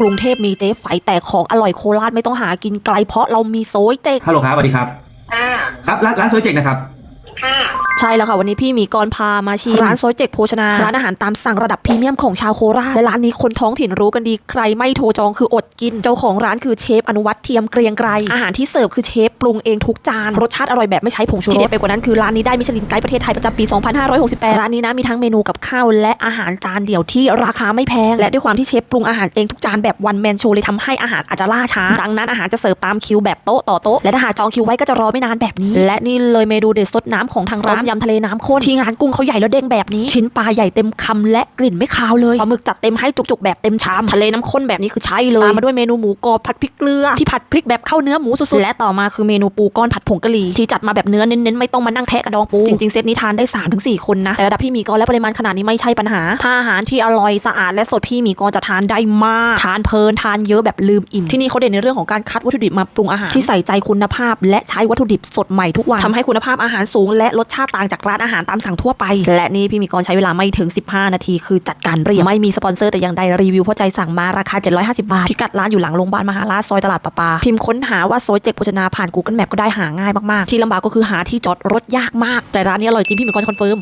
กรุงเทพมีเจ๊ไฝแต่ของอร่อยโคราชไม่ต้องหากินไกลเพราะเรามีโซยเจ๊กฮัลโหลครับสวัสดีครับค่ะครับร้านร้านโซยเจกนะครับ ค่ะ ใช่แล้วค่ะ วันนี้พี่หมีกรพามาชิมร้านโซยเจ๊กโภชนาร้านอาหารตามสั่งระดับพรีเมียมของชาวโคราชและร้านนี้คนท้องถิ่นรู้กันดีใครไม่โทรจองคืออดกิน เจ้าของร้านคือเชฟอนุวัฒน์เทียมเกรียงไกรอาหารที่เสิร์ฟคือเชฟปรุงเองทุกจานรสชาติอร่อยแบบไม่ใช้ผงชูรสที่เด็ดไปกว่านั้นคือร้านนี้ได้มิชลินไกด์ประเทศไทยประจำปี 2568 ร้านนี้นะมีทั้งเมนูกับข้าวและอาหารจานเดี่ยวที่ราคาไม่แพงและด้วยความที่เชฟปรุงอาหารเองทุกจานแบบวันแมนโชว์เลยทำให้อาหารอาจจะล่าช้าดังนั้นอาหารจะเสิร์ฟตามคิวแบบโต๊ะต่อโต๊ะและถ้าหากจองคิวไว้ก็จะรอไม่นานแบบนี้ และนี่เลยเมนูเด็ดสดน้ำของทางร้านยำทะเลน้ำข้น ที่งานกุ้งเขาใหญ่แล้วเด้งแบบนี้ ชิ้นปลาใหญ่เต็มคำและกลิ่นไม่คาวเลยปลาหมึกจัดเต็มให้จุกๆแบบเต็มชาม ทะเลน้ำข้นแบบนี้คือใช่เลย ตามมาด้วยเมนูหมูกรอบผัดพริกเกลือ ที่ผัดพริกแบบเข้าเนื้อหมูสุดๆ และต่อมาคือเมนูปูก้อนผัดผงกะหรี่ที่จัดมาแบบเนื้อเน้นๆไม่ต้องมานั่งแทะกระดองปู จริงๆเซตนี้ทานได้3าถึงสคนนะ แต่ระดับพี่หมีกรและปริมาณขนาดนี้ไม่ใช่ปัญหา ถ้าอาหารที่อร่อยสะอาดและสดพี่หมีกรจะทานได้มาก ทานเพลินทานเยอะแบบลืมอิ่ม ที่นี่เขาเด่นในเรื่องของการคัดวัตถุดิบมาปรุงอาหารที่ใส่ใจคุณภาพ และใช้วัตถุดิบสดใหม่ทุกวันทำให้คุณภาพอาหารสูงและรสชาติต่างจากร้านอาหารตามสั่งทั่วไป และนี่พี่หมีกรใช้เวลาไม่ถึง 15 นาที คือจัดการเรียบไม่มีสปอนเซอร์แต่อย่างใดรีวิวเพราะใจสั่งมาราคา 750 บาท พิกัดร้านอยู่หลังโรงพยาบาลมหาราชซอยตลาดประปา พิมพ์ค้นหาว่าโซยเจกโภชนาผ่าน Google Map ก็ได้หาง่ายมากๆ ที่ลำบากก็คือหาที่จอดรถยากมาก แต่ร้านนี้อร่อยจริงพี่หมีกรคอนเฟิร์ม